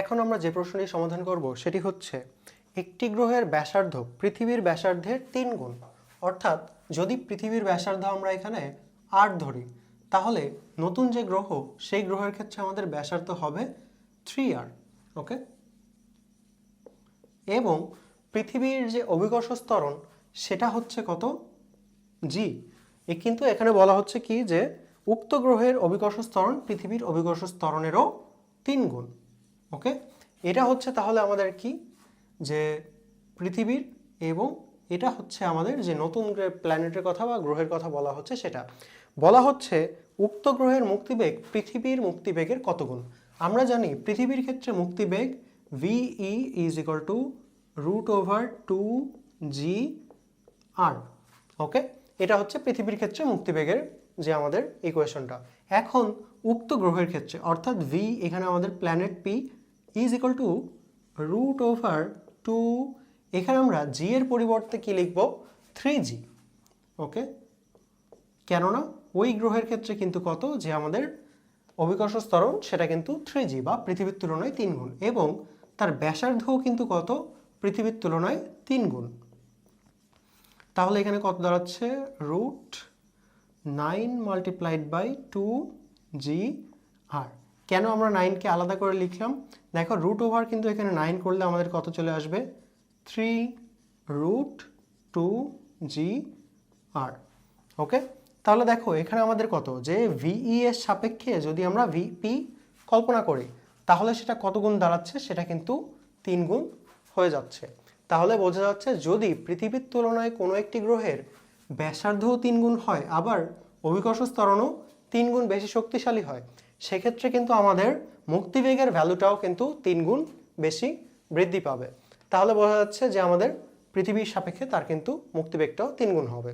এখন আমরা যে প্রশ্নটি সমাধান করব, সেটি হচ্ছে, একটি গ্রহের ব্যাসার্ধ পৃথিবীর ব্যাসার্ধের তিন গুণ। অর্থাৎ, যদি পৃথিবীর ব্যাসার্ধ আমরা এখানে আট ধরি, তাহলে নতুন যে গ্রহ, সেই গ্রহের ক্ষেত্রে আমাদের ব্যাসার্ধ হবে থ্রি আর, ওকে? এবং পৃথিবীর যে অভিকর্ষ স্তরণ সেটা হচ্ছে কত? জি এ কিন্তু এখানে বলা হচ্ছে কি যে, উক্ত গ্রহের অভিকর্ষ স্তরণ পৃথিবীর অভিকর্ষ স্তরণেরও তিন গুণ। ওকে? এটা হচ্ছে তাহলে আমাদের কি? যে পৃথিবীর এবং এটা হচ্ছে আমাদের যে নতুন প্ল্যানেটের কথা বা গ্রহের কথা বলা হচ্ছে সেটা। বলা হচ্ছে উক্ত গ্রহের মুক্তিবেগ পৃথিবীর মুক্তিবেগের কত গুণ আমরা জানি পৃথিবীর ক্ষেত্রে মুক্তিবেগ v e is equal to root over two G R okay? এটা হচ্ছে পৃথিবীর ক্ষেত্রে মুক্তিবেগের যে আমাদের ইকুয়েশনটা এখন উক্ত গ্রহের ক্ষেত্রে, অর্থাৎ ভি এখানে আমাদের planet P is equal to root over two এখানে আমরা জি এর পরিবর্তে কি লিখব? থ্রি জি ওকে কেননা ওই গ্রহের ক্ষেত্রে কিন্তু কত? যে আমাদের অভিকর্ষ স্তরণ সেটা কিন্তু থ্রি জি বা পৃথিবীর তুলনায় তিন গুণ। এবং তার ব্যাসার্ধও কিন্তু কত? পৃথিবীর তুলনায় তিন গুণ। তাহলে এখানে কত দাঁড়াচ্ছে? Root nine multiplied by two G R কেন আমরা নাইনকে আলাদা করে লিখলাম? দেখো রুট ওভার কিন্তু এখানে নাইন করলে আমাদের কত চলে আসবে? Three root two G R okay তাহলে দেখো, এখানে আমাদের কত? যে ভিই এর সাপেক্ষে যদি আমরা ভিপি কল্পনা করি, তাহলে সেটা কত গুণ দাঁড়াচ্ছে? সেটা কিন্তু তিন গুণ হয়ে যাচ্ছে। তাহলে বোঝা যাচ্ছে যদি পৃথিবীর তুলনায় কোনো একটি গ্রহের ব্যাসার্ধও তিন গুণ হয়, আবার অভিকর্ষ স্তরণও তিন গুণ বেশি শক্তিশালী হয় সেক্ষেত্রে কিন্তু আমাদের মুক্তিবেগের ভ্যালুটাও কিন্তু তিন গুণ বেশি বৃদ্ধি পাবে। তাহলে বোঝা যাচ্ছে যে আমাদের পৃথিবীর সাপেক্ষে তার কিন্তু মুক্তিবেগটাও তিন গুণ হবে।